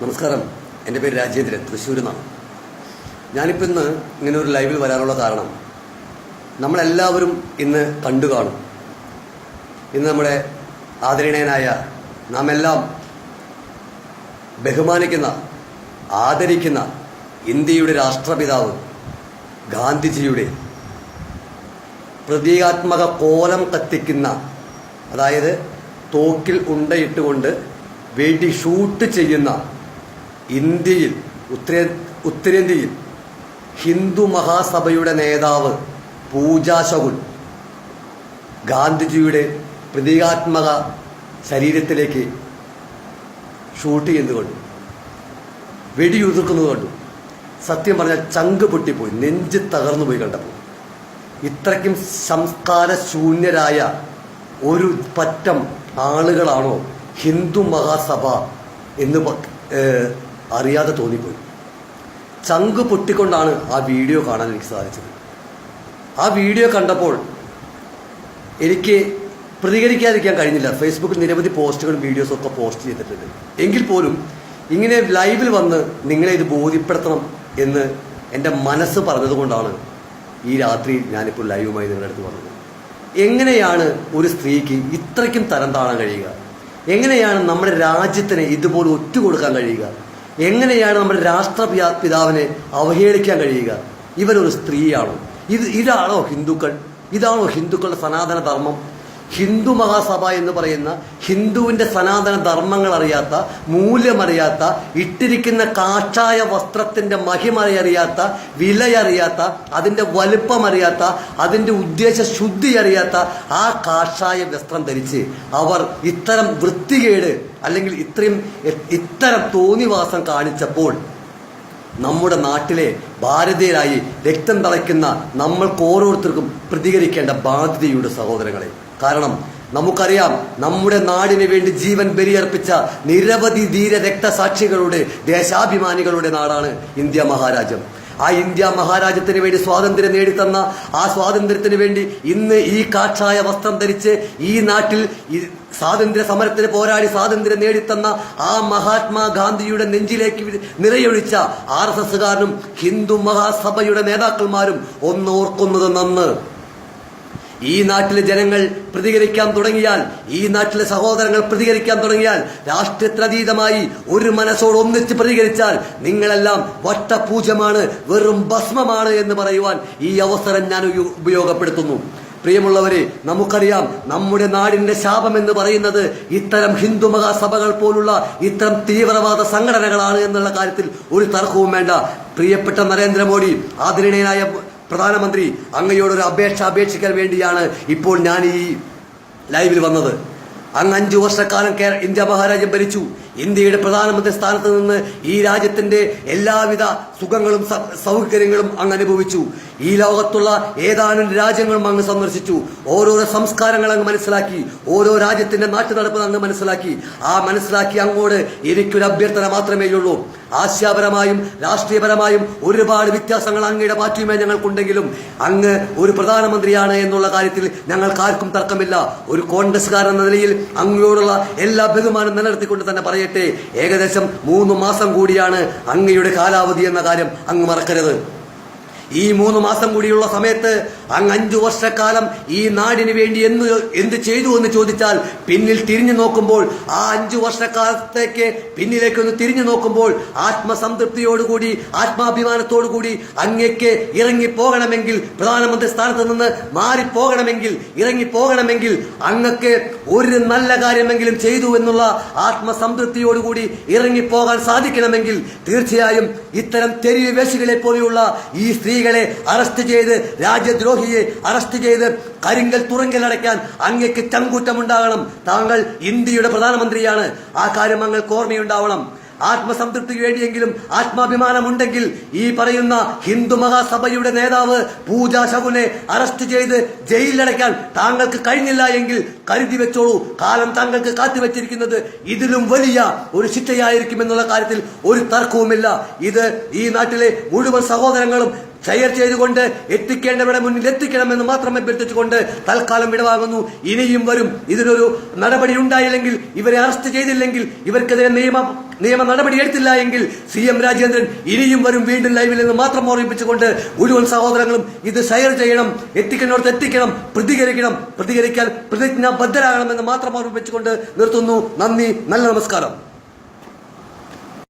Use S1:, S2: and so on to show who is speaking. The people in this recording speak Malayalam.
S1: നമസ്കാരം. എന്റെ പേര് രാജേന്ദ്രൻ. തൃശ്ശൂരിൽ നിന്നാണ് ഞാനിപ്പോൾ ഇന്ന് ഇങ്ങനെ ഒരു ലൈവിൽ വരാനുള്ള കാരണം നമ്മളെല്ലാവരും ഇന്ന് കണ്ടു കാണും. ഇന്ന് നമ്മുടെ ആദരണീയനായ നാം എല്ലാം ബഹുമാനിക്കുന്ന ആദരിക്കുന്ന ഇന്ത്യയുടെ രാഷ്ട്രപിതാവ് ഗാന്ധിജിയുടെ പ്രതീകാത്മക കോലം കത്തിക്കുന്ന അതായത് തോക്കിൽ ഉണ്ടയിട്ടുകൊണ്ട് വെടി ഷൂട്ട് ചെയ്യുന്ന ഇന്ത്യയിൽ ഉത്തരേ ഉത്തരേന്ത്യയിൽ ഹിന്ദു മഹാസഭയുടെ നേതാവ് പൂജാ ശകുൻ ഗാന്ധിജിയുടെ പ്രതീകാത്മക ശരീരത്തിലേക്ക് ഷൂട്ട് ചെയ്യുന്നത് കണ്ടു. വെടിയുതിർക്കുന്നത് കണ്ടു. സത്യം പറഞ്ഞാൽ ചങ്ക് പൊട്ടിപ്പോയി നെഞ്ച് തകർന്നു പോയി കണ്ടപ്പോൾ. ഇത്രയ്ക്കും സംസ്കാര ശൂന്യരായ ഒരു പറ്റം ആളുകളാണോ ഹിന്ദു മഹാസഭ എന്ന് അറിയാതെ തോന്നിപ്പോയി. ചങ്ക് പൊട്ടിക്കൊണ്ടാണ് ആ വീഡിയോ കാണാൻ എനിക്ക് സാധിച്ചത്. ആ വീഡിയോ കണ്ടപ്പോൾ എനിക്ക് പ്രതികരിക്കാതിരിക്കാൻ കഴിഞ്ഞില്ല. ഫേസ്ബുക്കിൽ നിരവധി പോസ്റ്റുകളും വീഡിയോസും ഒക്കെ പോസ്റ്റ് ചെയ്തിട്ടുണ്ട്. എങ്കിൽ പോലും ഇങ്ങനെ ലൈവിൽ വന്ന് നിങ്ങളെ ഇത് ബോധ്യപ്പെടുത്തണം എന്ന് എന്റെ മനസ്സ് പറഞ്ഞതുകൊണ്ടാണ് ഈ രാത്രി ഞാനിപ്പോൾ ലൈവുമായി നിങ്ങളുടെ അടുത്ത് വന്നത്. എങ്ങനെയാണ് ഒരു സ്ത്രീക്ക് ഇത്രയ്ക്കും തരം താഴാൻ കഴിയുക? എങ്ങനെയാണ് നമ്മുടെ രാജ്യത്തിന് ഇതുപോലെ ഒറ്റുകൊടുക്കാൻ കഴിയുക? എങ്ങനെയാണ് നമ്മുടെ രാഷ്ട്ര പിതാവിനെ അവഹേളിക്കാൻ കഴിയുക? ഇവരൊരു സ്ത്രീയാണോ. ഇത് ഇതാണോ ഹിന്ദുക്കൾ? ഇതാണോ ഹിന്ദുക്കളുടെ സനാതന ധർമ്മം ഹിന്ദു മഹാസഭ എന്ന് പറയുന്ന ഹിന്ദുവിന്റെ സനാതന ധർമ്മങ്ങൾ അറിയാത്ത മൂല്യമറിയാത്ത ഇട്ടിരിക്കുന്ന കാഷായ വസ്ത്രത്തിന്റെ മഹിമറിയാത്ത വിലയറിയാത്ത അതിന്റെ വലുപ്പമറിയാത്ത അതിന്റെ ഉദ്ദേശ ശുദ്ധി അറിയാത്ത ആ കാഷായ വസ്ത്രം ധരിച്ച് അവർ ഇത്തരം വൃത്തികേട് അല്ലെങ്കിൽ ഇത്രയും ഇത്തരം തോന്നിവാസം കാണിച്ചപ്പോൾ നമ്മുടെ നാട്ടിലെ ഭാരതീയരായി രക്തം തളയ്ക്കുന്ന നമ്മൾക്ക് ഓരോരുത്തർക്കും പ്രതികരിക്കേണ്ട ബാധ്യതയുണ്ട് സഹോദരങ്ങളെ. കാരണം നമുക്കറിയാം നമ്മുടെ നാടിന് വേണ്ടി ജീവൻ ബലിയർപ്പിച്ച നിരവധി ധീര രക്തസാക്ഷികളുടെ ദേശാഭിമാനികളുടെ നാടാണ് ഇന്ത്യ മഹാരാജ്യം. ആ ഇന്ത്യ മഹാരാജ്യത്തിന് വേണ്ടി സ്വാതന്ത്ര്യം നേടിത്തന്ന ആ സ്വാതന്ത്ര്യത്തിന് വേണ്ടി ഇന്ന് ഈ കാക്ഷായ വസ്ത്രം ധരിച്ച് ഈ നാട്ടിൽ സ്വാതന്ത്ര്യ സമരത്തിന് പോരാടി സ്വാതന്ത്ര്യം നേടിത്തന്ന ആ മഹാത്മാഗാന്ധിയുടെ നെഞ്ചിലേക്ക് നിറയൊഴിച്ച ആർ എസ് എസുകാരനും ഹിന്ദു മഹാസഭയുടെ നേതാക്കന്മാരും ഒന്നോർക്കുന്നത് നന്ന്. ഈ നാട്ടിലെ ജനങ്ങൾ പ്രതികരിക്കാൻ തുടങ്ങിയാൽ ഈ നാട്ടിലെ സഹോദരങ്ങൾ പ്രതികരിക്കാൻ തുടങ്ങിയാൽ രാഷ്ട്രീയത്തിനതീതമായി ഒരു മനസ്സോട് ഒന്നിച്ച് പ്രതികരിച്ചാൽ നിങ്ങളെല്ലാം വട്ടപൂജമാണ് വെറും ഭസ്മമാണ് എന്ന് പറയുവാൻ ഈ അവസരം ഞാൻ ഉപയോഗപ്പെടുത്തുന്നു. പ്രിയമുള്ളവരെ നമുക്കറിയാം നമ്മുടെ നാടിന്റെ ശാപം എന്ന് പറയുന്നത് ഇത്തരം ഹിന്ദു മഹാസഭകൾ പോലുള്ള ഇത്തരം തീവ്രവാദ സംഘടനകളാണ് എന്നുള്ള കാര്യത്തിൽ ഒരു തർക്കവും വേണ്ട. പ്രിയപ്പെട്ട നരേന്ദ്രമോദി ആദരണീയനായ പ്രധാനമന്ത്രി അങ്ങയോടൊരു അപേക്ഷ അപേക്ഷിക്കാൻ വേണ്ടിയാണ് ഇപ്പോൾ ഞാൻ ഈ ലൈവിൽ വന്നത്. അങ്ങ് അഞ്ചു വർഷക്കാലം ഇന്ത്യ മഹാരാജ്യം ഭരിച്ചു. ഇന്ത്യയുടെ പ്രധാനമന്ത്രി സ്ഥാനത്ത് നിന്ന് ഈ രാജ്യത്തിന്റെ എല്ലാവിധ സുഖങ്ങളും സൗകര്യങ്ങളും അങ്ങ് അനുഭവിച്ചു. ഈ ലോകത്തുള്ള ഏതാനും രാജ്യങ്ങളും അങ്ങ് സന്ദർശിച്ചു. ഓരോരോ സംസ്കാരങ്ങൾ അങ്ങ് മനസ്സിലാക്കി. ഓരോ രാജ്യത്തിന്റെ നാട്ടു നടപ്പ് അങ്ങ് മനസ്സിലാക്കി. ആ മനസ്സിലാക്കി അങ്ങോട്ട് എനിക്കൊരു അഭ്യർത്ഥന മാത്രമേ ഉള്ളൂ. ആശയപരമായും രാഷ്ട്രീയപരമായും ഒരുപാട് വ്യത്യാസങ്ങൾ അങ്ങയുടെ പാർട്ടിയുമായി ഞങ്ങൾക്കുണ്ടെങ്കിലും അങ്ങ് ഒരു പ്രധാനമന്ത്രിയാണ് എന്നുള്ള കാര്യത്തിൽ ഞങ്ങൾക്കാർക്കും തർക്കമില്ല. ഒരു കോൺഗ്രസ്സുകാരൻ എന്ന നിലയിൽ അങ്ങയോടുള്ള എല്ലാ ബഹുമാനം നിലനിർത്തിക്കൊണ്ട് തന്നെ പറയട്ടെ. ഏകദേശം മൂന്ന് മാസം കൂടിയാണ് അങ്ങയുടെ കാലാവധി എന്ന കാര്യം അങ്ങ് മറക്കരുത്. ഈ മൂന്ന് മാസം കൂടിയുള്ള സമയത്ത് അങ്ങ് അഞ്ചു വർഷക്കാലം ഈ നാടിന് വേണ്ടി എന്ന് എന്ത് ചെയ്തു എന്ന് ചോദിച്ചാൽ പിന്നിൽ തിരിഞ്ഞു നോക്കുമ്പോൾ ആ അഞ്ചു വർഷക്കാലത്തേക്ക് പിന്നിലേക്ക് ഒന്ന് തിരിഞ്ഞു നോക്കുമ്പോൾ ആത്മസംതൃപ്തിയോടുകൂടി ആത്മാഭിമാനത്തോടുകൂടി അങ്ങേക്ക് ഇറങ്ങി പോകണമെങ്കിൽ പ്രധാനമന്ത്രി സ്ഥാനത്ത് നിന്ന് മാറിപ്പോകണമെങ്കിൽ ഇറങ്ങി പോകണമെങ്കിൽ അങ്ങക്ക് ഒരു നല്ല കാര്യമെങ്കിലും ചെയ്തു എന്നുള്ള ആത്മസംതൃപ്തിയോടുകൂടി ഇറങ്ങിപ്പോകാൻ സാധിക്കണമെങ്കിൽ തീർച്ചയായും ഇത്തരം തെരുവ് വേശികളെ പോലെയുള്ള ഈ സ്ത്രീകളെ അറസ്റ്റ് ചെയ്ത് രാജ്യദ്രോഹിയെ അറസ്റ്റ് ചെയ്ത് കരിങ്കൽ തുറങ്കലടയ്ക്കാൻ അങ്ങക്ക് ചങ്കൂറ്റമുണ്ടാകണം. താങ്കൾ ഇന്ത്യയുടെ പ്രധാനമന്ത്രിയാണ്. ആ കാര്യം അങ്ങൾക്ക് ഓർമ്മയുണ്ടാവണം. ആത്മസംതൃപ്തിക്ക് വേണ്ടിയെങ്കിലും ആത്മാഭിമാനമുണ്ടെങ്കിൽ ഈ പറയുന്ന ഹിന്ദു മഹാസഭയുടെ നേതാവ് പൂജ ശകുനെ അറസ്റ്റ് ചെയ്ത് ജയിലിലടയ്ക്കാൻ താങ്കൾക്ക് കഴിഞ്ഞില്ല എങ്കിൽ കരുതി വെച്ചോളൂ. കാലം താങ്കൾക്ക് കാത്തുവെച്ചിരിക്കുന്നത് ഇതിലും വലിയ ഒരു ശിക്ഷയായിരിക്കും എന്നുള്ള കാര്യത്തിൽ ഒരു തർക്കവുമില്ല. ഇത് ഈ നാട്ടിലെ മുഴുവൻ സഹോദരങ്ങളും ഷെയർ ചെയ്തുകൊണ്ട് എത്തിക്കേണ്ടവരുടെ മുന്നിൽ എത്തിക്കണമെന്ന് മാത്രം അഭ്യർത്ഥിച്ചുകൊണ്ട് തൽക്കാലം വിടവാകുന്നു ഇനിയും വരും. ഇതിനൊരു നടപടി ഉണ്ടായില്ലെങ്കിൽ ഇവരെ അറസ്റ്റ് ചെയ്തില്ലെങ്കിൽ ഇവർക്കെതിരെ നിയമ നിയമ നടപടി എടുത്തില്ല എങ്കിൽ സി എം രാജേന്ദ്രൻ ഇനിയും വരും വീണ്ടും ലൈവിൽ നിന്ന് മാത്രം ഓർമ്മിപ്പിച്ചുകൊണ്ട് മുഴുവൻ സഹോദരങ്ങളും ഇത് ഷെയർ ചെയ്യണം എത്തിക്കുന്നിടത്ത് എത്തിക്കണം പ്രതികരിക്കണം പ്രതികരിക്കാൻ പ്രതിജ്ഞാബദ്ധരാകണമെന്ന് മാത്രം ഓർമ്മിപ്പിച്ചുകൊണ്ട് നിർത്തുന്നു. നന്ദി നല്ല നമസ്കാരം.